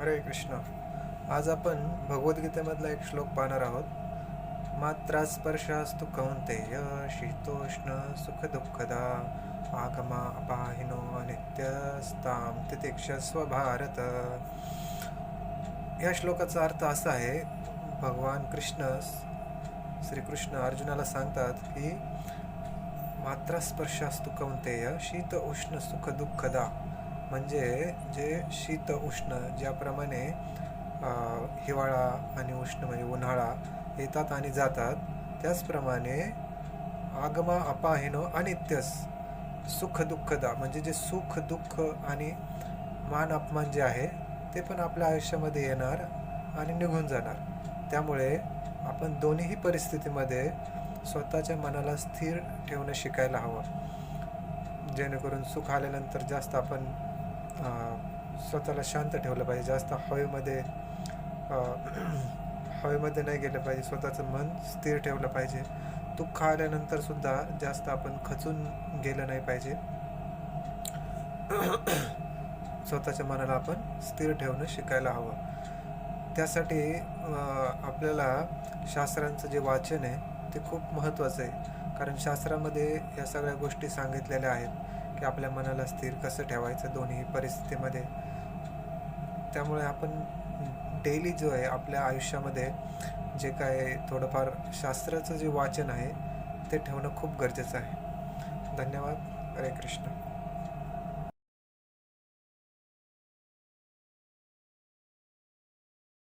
हरे कृष्ण. आज आपण भगवद्गीतेमधला एक श्लोक पाहणार आहोत. मात्रा स्पर्शास्तु कौंतेय शीतोष्ण सुख दुःखदा आगमा अपाहिनो अनित्यस्ताम तितिक्षस्व भारत या श्लोकाचा अर्थ असा आहे भगवान कृष्ण श्रीकृष्ण अर्जुनाला सांगतात की मात्रा स्पर्शास्तु कौंतेय शीत उष्ण सुख दुःखदा म्हणजे जे शीत उष्ण ज्याप्रमाणे हिवाळा आणि उष्ण म्हणजे उन्हाळा येतात आणि जातात त्याचप्रमाणे आगमा अपाहिनो अनित्यस सुख दुःखदा म्हणजे जे सुख दुःख आणि मान अपमान जे आहे ते पण आपल्या आयुष्यामध्ये येणार आणि निघून जाणार. त्यामुळे आपण दोन्हीही परिस्थितीमध्ये स्वतःच्या मनाला स्थिर ठेवणं शिकायला हवं. जेणेकरून सुख आल्यानंतर जास्त आपण स्वतःला शांत ठेवलं पाहिजे. जास्त हवेमध्ये हवेमध्ये नाही गेलं पाहिजे. स्वतःचं मन स्थिर ठेवलं पाहिजे. दुःख आल्यानंतर सुद्धा जास्त आपण खचून गेलं नाही पाहिजे. स्वतःच्या मनाला आपण स्थिर ठेवणं शिकायला हवं. त्यासाठी आपल्याला शास्त्रांचं जे वाचन आहे ते खूप महत्त्वाचं आहे. कारण शास्त्रामध्ये या सगळ्या गोष्टी सांगितलेल्या आहेत. की आपल्या मनाला स्थिर कसं ठेवायचं दोन्ही परिस्थितीमध्ये. त्यामुळे आपण डेली जो आहे आपल्या आयुष्यामध्ये जे काय थोडंफार शास्त्राचं जे वाचन आहे ते ठेवणं खूप गरजेचं आहे. धन्यवाद. हरे कृष्ण.